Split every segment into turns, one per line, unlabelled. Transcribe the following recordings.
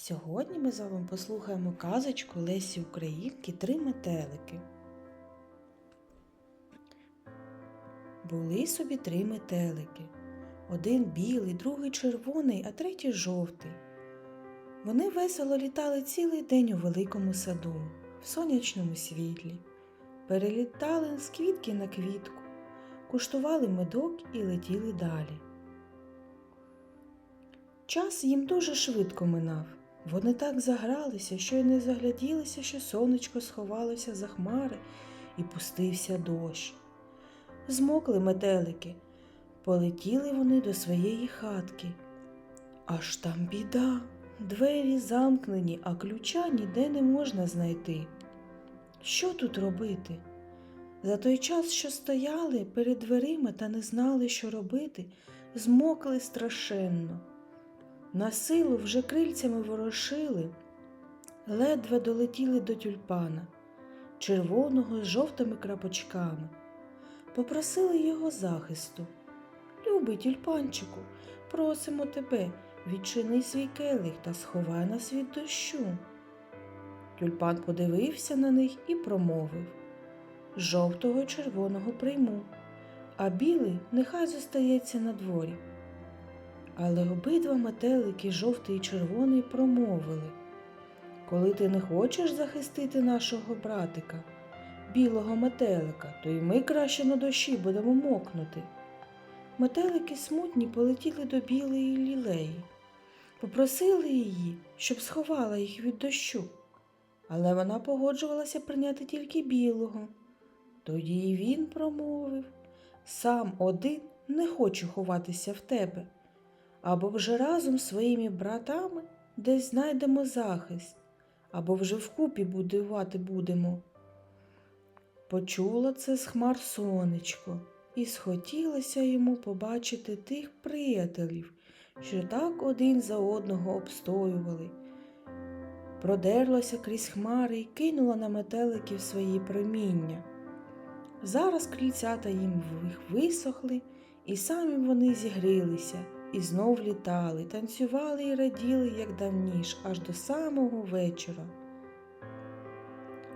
Сьогодні ми з вами послухаємо казочку Лесі Українки Три метелики. Були собі три метелики. Один білий, другий червоний, а третій жовтий. Вони весело літали цілий день у великому саду, в сонячному світлі. Перелітали з квітки на квітку, куштували медок і летіли далі. Час їм дуже швидко минав. Вони так загралися, що й не загляділися, що сонечко сховалося за хмари і пустився дощ. Змокли метелики, полетіли вони до своєї хатки. Аж там біда, двері замкнені, а ключа ніде не можна знайти. Що тут робити? За той час, що стояли перед дверима та не знали, що робити, змокли страшенно. На силу вже крильцями ворошили, ледве долетіли до тюльпана, червоного з жовтими крапочками. Попросили його захисту. Любий тюльпанчику, просимо тебе, відчини свій келих та сховай нас від дощу. Тюльпан подивився на них і промовив Жовтого червоного прийму, а білий нехай зостається на дворі. Але обидва метелики, жовтий і червоний, промовили Коли ти не хочеш захистити нашого братика, білого метелика, то й ми краще на дощі будемо мокнути. Метелики смутні полетіли до білої лілеї, попросили її, щоб сховала їх від дощу. Але вона погоджувалася прийняти тільки білого. Тоді й він промовив сам один не хочу ховатися в тебе або вже разом з своїми братами десь знайдемо захист, або вже вкупі будувати будемо. Почуло це з хмар сонечко, і схотілося йому побачити тих приятелів, що так один за одного обстоювали. Продерлося крізь хмари і кинуло на метеликів свої проміння. Зараз крильцята їм висохли, і самі вони зігрілися і знов літали, танцювали і раділи, як давніш, аж до самого вечора.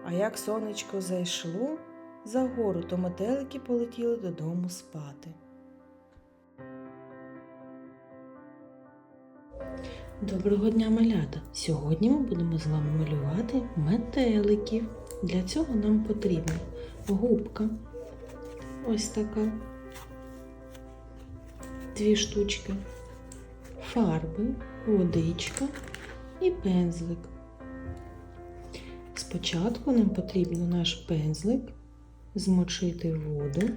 А як сонечко зайшло за гору, то метелики полетіли додому спати. Доброго дня, малята! Сьогодні ми будемо з вами малювати метеликів. Для цього нам потрібна губка. Ось така дві штучки, фарби, водичка і пензлик. Спочатку нам потрібно наш пензлик змочити в воду,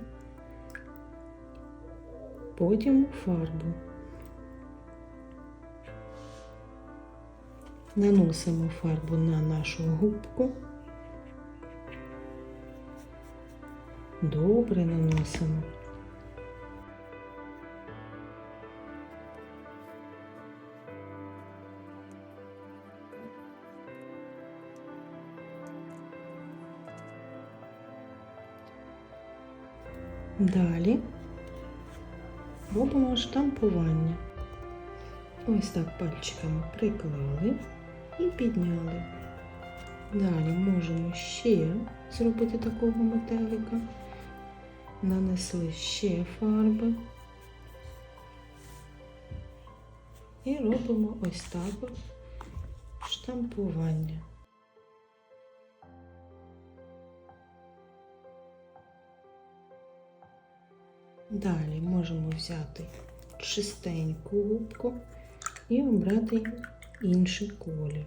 потім фарбу. Наносимо фарбу на нашу губку. Добре наносимо. Далі робимо штампування. Ось так пальчиками приклали і підняли. Далі можемо ще зробити такого метелика. Нанесли ще фарби. І робимо ось так штампування. Далі можемо взяти чистеньку губку і обрати інший колір.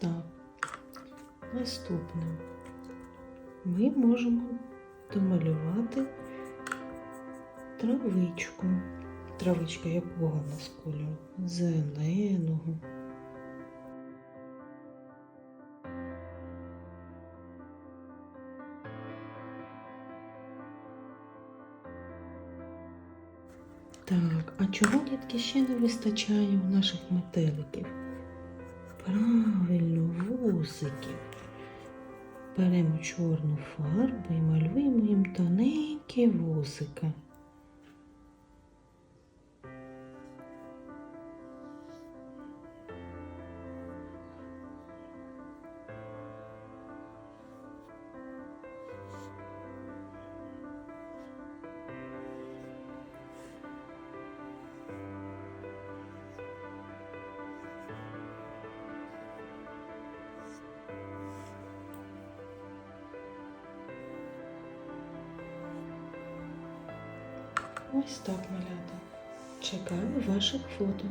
Так. Наступне ми можемо домалювати травичку. Травичка якого у нас кольору? Зеленого. Так, а чого дітки ще не вистачає у наших метеликів? Правильно, вусиків. Беремо чорну фарбу і малюємо їм тоненькі вусики. Ось так, малята. Чекаю ваших фото.